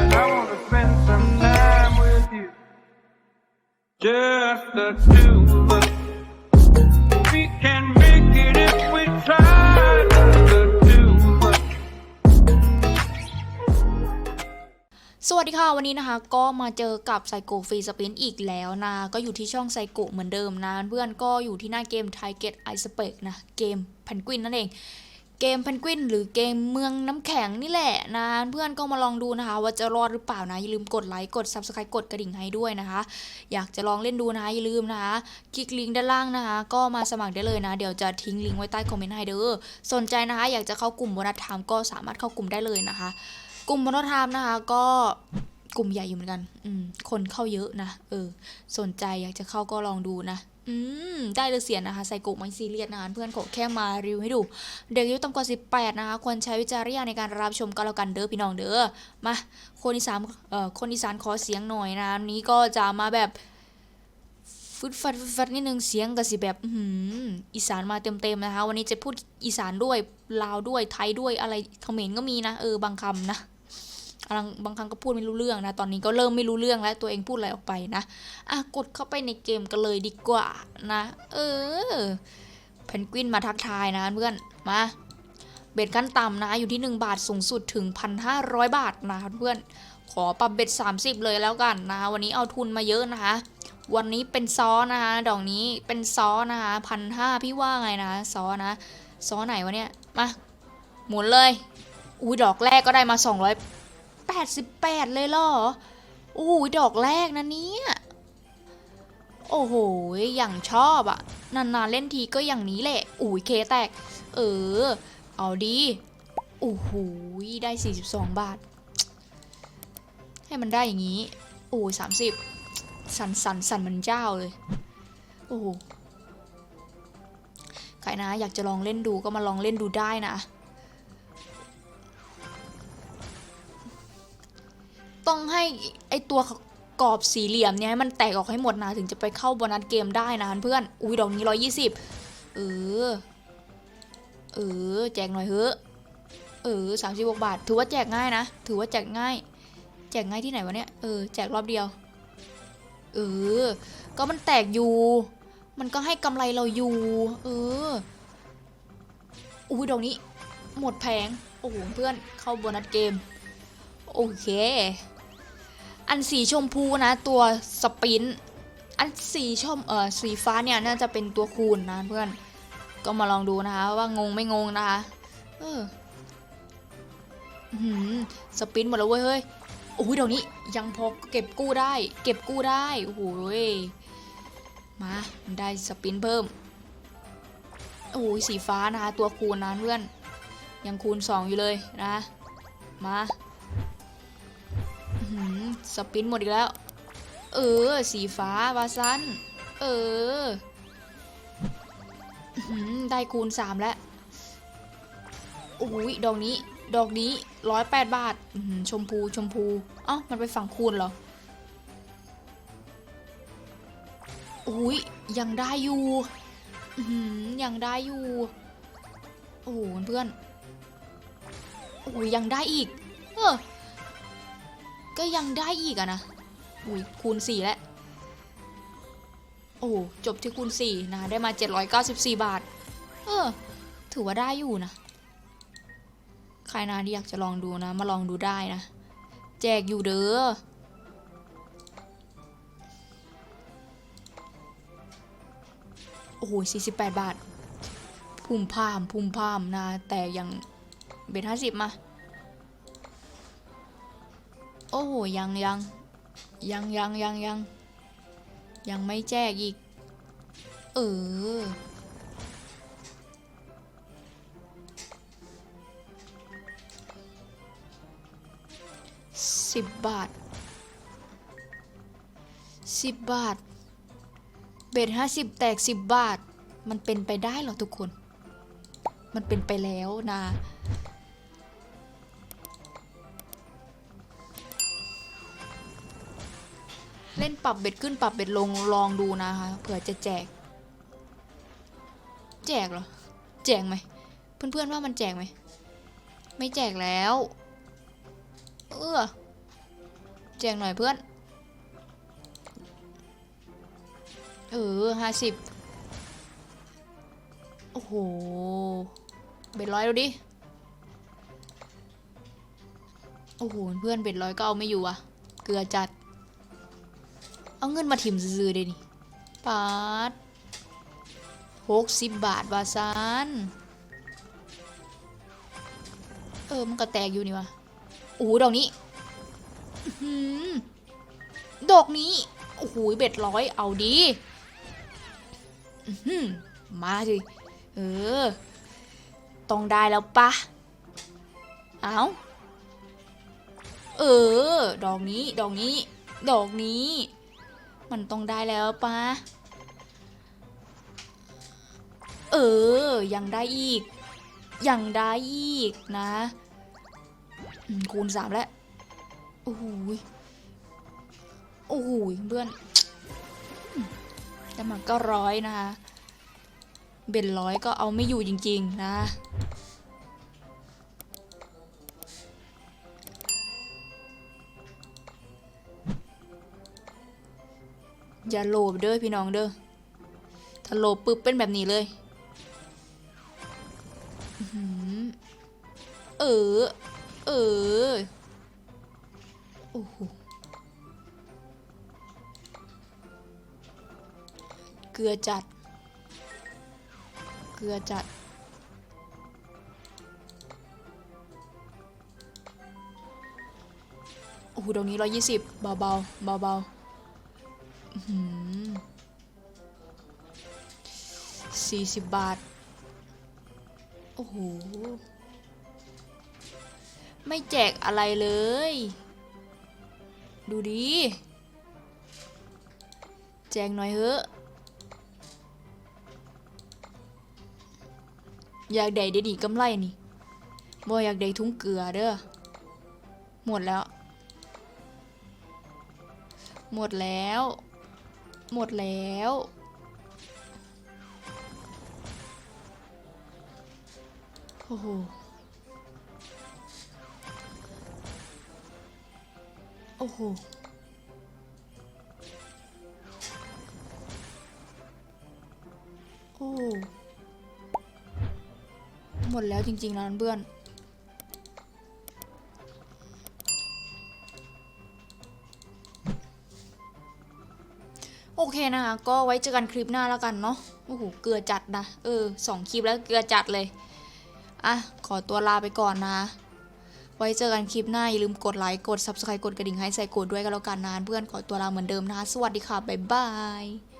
and I wanna spend some time with you. Just the two of us. We can make it if we try. Just the two of us. สวัสดีค่ะ วันนี้นะคะก็มาเจอกับไซโกฟรีสปินอีกแล้วนะก็อยู่ที่ช่องไซโกเหมือนเดิมนะ เพื่อนก็อยู่ที่หน้าเกมไทเกตไอสเปกนะ เกมแพนกวินนั่นเอง เกมแพนกวินหรือเกมเมืองน้ำแข็งนี่แหละนะเพื่อนก็มาลองดูนะคะ ว่าจะรอดหรือเปล่านะอย่าลืมกดไลค์กด subscribe กดกระดิ่งให้ด้วยนะคะ อยากจะลองเล่นดูนะคะอย่าลืมนะคะ คลิกลิงก์ด้านล่างนะคะ ก็มาสมัครได้เลยนะ เดี๋ยวจะทิ้งลิงก์ไว้ใต้คอมเมนต์ให้เด้อสนใจนะคะ อยากจะเข้ากลุ่มบนัสไทม์ก็สามารถเข้ากลุ่มได้เลยนะคะ กลุ่มบนัสไทม์นะคะก็กลุ่มใหญ่อยู่เหมือนกัน อืม คนเข้าเยอะนะ เออ สนใจอยากจะเข้าก็ลองดูนะ อืม ได้เลยเสียนะคะใส่กุกไม่ซีเรียสนะคะเพื่อนขอแค่มารีวิวให้ดู เด็กอายุต่ำกว่า 18 นะคะ ควรใช้วิจารณญาณในการรับชมก็แล้วกันเด้อพี่น้องเด้อมาคนอีสานเอ่อคนอีสานขอเสียงหน่อยนะอันนี้ก็จะมาแบบฟึดฟัดฟึดฟัดนิดนึงเสียงก็สิแบบอือหืออีสานมาเต็มๆนะคะ วันนี้จะพูดอีสานด้วยลาวด้วยไทยด้วยอะไรเขมรก็มีนะเออบางคำนะ บางบางครั้งก็พูดไม่รู้เรื่องนะ ตอนนี้ก็เริ่มไม่รู้เรื่องแล้วตัวเองพูดอะไรออกไปนะ อะกดเข้าไปในเกมกันเลยดีกว่านะ เออ เพนกวินมาทักทายนะเพื่อน มา เบ็ดขั้นต่ำนะ อยู่ที่ 1 บาทสูงสุดถึง 1,500 บาทนะเพื่อน ขอปรับเบ็ด 30 เลยแล้วกันนะ วันนี้เอาทุนมาเยอะนะคะวันนี้เป็นซอนะคะดอกนี้เป็นซอนะคะพันห้าพี่ว่าไงนะซอนะซอไหนวะเนี่ย มา หมุนเลย อุ้ยดอกแรกก็ได้มา 200 88 เลยเหรอโอ้โหดอกแรกนะเนี่ย โอ้โห อย่างชอบอะนานๆเล่นทีก็อย่างนี้แหละอุ้ยเคแตก เออ เอาดีโอ้โหได้ 42 บาท ให้มันได้อย่างนี้ โอ้ยสามสิบสันสันสันมันเจ้าเลย โอ้โหใครนะ อยากจะลองเล่นดูก็มาลองเล่นดูได้นะ ต้องให้ไอตัวกรอบสี่เหลี่ยมเนี่ยให้มันแตกออกให้หมดนะถึงจะไปเข้าโบนัสเกมได้นะเพื่อน อุ้ยดอกนี้ร้อยยี่สิบเออ เออ แจกหน่อยเฮ้อเออสามสิบกบาท ถือว่าแจกง่ายนะ ถือว่าแจกง่าย แจกง่ายที่ไหนวะเนี่ย เออ แจกรอบเดียว เออ ก็มันแตกอยู่ มันก็ให้กำไรเราอยู่ เออ อุ้ยดอกนี้ หมดแผงโอ้โห เพื่อน เข้าโบนัสเกม โอเค อันสีชมพูนะตัวสปินอันสีชมเออสีฟ้าเนี่ยน่าจะเป็นตัวคูณนะเพื่อน ก็มาลองดูนะคะ ว่างงไม่งงนะคะเออหือสปินหมดแล้วเว้ยเฮ้ยโอ้ยเดี๋ยวนี้ยังพอเก็บกู้ได้ เก็บกู้ได้โอ้โหยมาได้สปินเพิ่มโอ้ยสีฟ้านะคะตัวคูณนะเพื่อน ยังคูณสองอยู่เลยนะ มา สปินหมดอีกแล้ว เออ สีฟ้าวาซัน เออได้คูณสามแล้วโอ้ยดอกนี้ ดอกนี้ร้อยแปดบาทชมพูชมพูเอ้ามันไปฝั่งคูณเหรอโอ้ยยังได้อยู่อยังได้อยู่ โอ้โหเพื่อนโอ้ยยังได้อีก เออ ก็ยังได้อีกอะนะ อุ้ยคูณ 4 แล้ว โอ้จบที่คูณ 4 นะ ได้มา 794 บาท เออ ถือว่าได้อยู่นะ ใครนะที่อยากจะลองดูนะ มาลองดูได้นะ แจกอยู่เด้อโอ้โห48 บาท พุ่มพาม พุ่มพามนะ แต่ยังเบ็ดห้าสิบมา โอ้โห ยังยังยังยังยังยังยังไม่แจกอีก เออ สิบบาท สิบบาท เบ็ดห้าสิบแตกสิบบาท มันเป็นไปได้เหรอทุกคน มันเป็นไปแล้วนะ เล่นปรับเบ็ดขึ้นปรับเบ็ดลงลองดูนะคะเผื่อจะแจก แจกเหรอ แจกไหมเพื่อนๆว่ามันแจกไหมไม่แจกแล้ว เออแจงหน่อยเพื่อน เออห้าสิบโอ้โหเบ็ดร้อยดูดิ โอ้โห เพื่อนเบ็ดร้อยก็เอาไม่อยู่อะเกลือจัด เอาเงินมาถิ่มซื้อๆเดนี่ปาดหกสิบบาทวาซานเออ มันก็แตกอยู่นี่วะโอ้โหดอกนี้ดอกนี้ โอ้โหเบ็ดร้อยเอาดีมาสิเออ ต้องได้แล้วปะ เอาเออ ดอกนี้ ดอกนี้ ดอกนี้ มันต้องได้แล้วปะเออ ยังได้อีก ยังได้อีกนะคูณสามแล้ว โอ้โหยโอ้โหยเพื่อนแต่มันก็ร้อยนะคะ เบ็ดร้อยก็เอาไม่อยู่จริง ๆ นะ อย่าโลภเด้อพี่น้องเด้อถ้าโลภปุ๊บเป็นแบบนี้เลยเออ เออ โอ้โห เกลือจัด เกลือจัด โอ้โห ตรงนี้ร้อยยี่สิบเบาเบาเบาเบา สี่สิบบาท โอ้โห ไม่แจกอะไรเลย ดูดี แจกหน่อยเถอะ อยากได้เดยวดีกำไรนี่บ่อยากได้ทุ่งเกลือเด้อ หมดแล้ว หมดแล้ว หมดแล้ว โอ้โห โอ้โห โอ้ หมดแล้วจริงๆนะเพื่อน นะคะ ก็ไว้เจอกันคลิปหน้าแล้วกันเนาะโอ้โหเกลือจัดนะ เออสองคลิปแล้วเกลือจัดเลย อะ ขอตัวลาไปก่อนนะ ไว้เจอกันคลิปหน้า อย่าลืมกดไลค์กด subscribe กดกระดิ่งให้ใส่กดด้วยกันแล้วกันนะเพื่อนขอตัวลาเหมือนเดิมนะคะสวัสดีค่ะบ๊ายบาย